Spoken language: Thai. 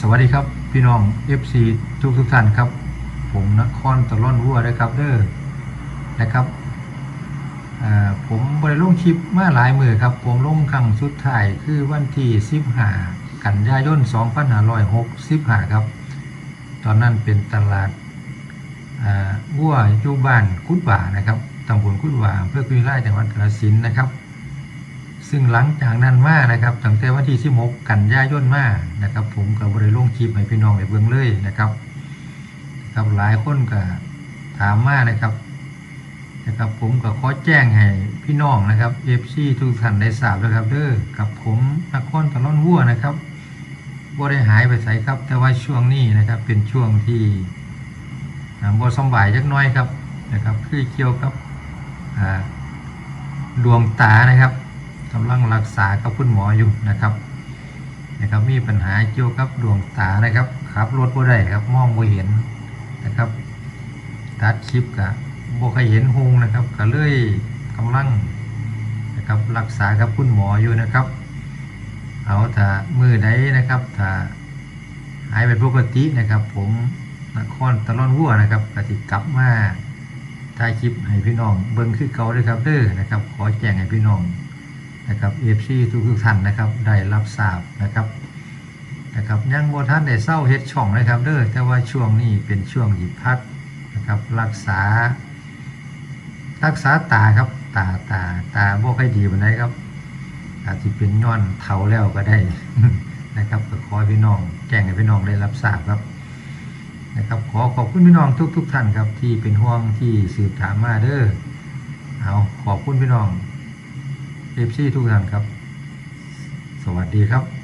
สวัสดีครับพี่น้อง FC ทุกทุกท่านครับ ผมนครตะล่อนวัวนะครับเด้อนะครับผมบริลงคลิปมาหลายมือครับ ผมลงครั้งสุดท้ายคือวันที่15กันยายน2565ครับ ตอนนั้นเป็นตลาดวัวอยู่บ้านกุดบ่านะครับตำบลกุดบ่าอำเพื่อกุยไล่จังหวัดกาฬสินธุ์นะครับ ซึ่งหลังจากนั้นมานะครับตั้งแต่วันที่16กันยายนมานะครับ ผมก็บบริลงคลิปให้พี่น้องไปเบิ่งเลยนะครับครับหลายคนก็ถามมานะครับนะครับผมก็ขอแจ้งให้พี่น้องนะครับเอฟซีทุกท่านได้ทราบนะครับเด้อกับผมนครตะล่อนวัวนะครับบ่ได้หายไปไสครับ แต่ว่าช่วงนี้นะครับเป็นช่วงที่บ่สำบายจักน้อยครับนะครับ คือเกี่ยวกับดวงตานะครับ กำลังรักษากับคุณหมออยู่นะครับนะครับ มีปัญหาเกี่ยวกับดวงตานะครับขับรถบ่ได้ครับมองบ่เห็นนะครับตัดคลิปกับบ่เคยเห็นหงนะครับก็เลยกำลังนะครับรักษากับคุณหมออยู่นะครับ เอาถ้ามือใดนะครับถ้าหายเป็นปกตินะครับ ผมนครตะลอนวัวนะครับกติกลับมาถ่ายคลิปให้พี่น้อง เบิ่งคือเก่าด้วยครับเด้อนะครับ ขอแจ้งให้พี่น้อง นะครับเอฟซีทุกทุกท่านนะครับได้รับทราบนะครับนะครับยังบท่านได้เศร้าเฮ็ดช่องนะครับเด้อแต่ว่าช่วงนี้เป็นช่วงหยิบพักนะครับรักษา รักษาตาครับตาตาตาบ่ค่อยดีปานใดครับ อาจจะเป็นย้อนเฒ่าแล้วก็ได้นะครับก็ขอพี่น้องแจ้งให้พี่น้องได้รับทราบครับนะครับขอขอบคุณพี่น้องทุกทุกๆท่านครับที่เป็นห่วงที่สืบถามมาเด้อเอาขอบคุณพี่น้อง เอฟซีทุกท่านครับ สวัสดีครับ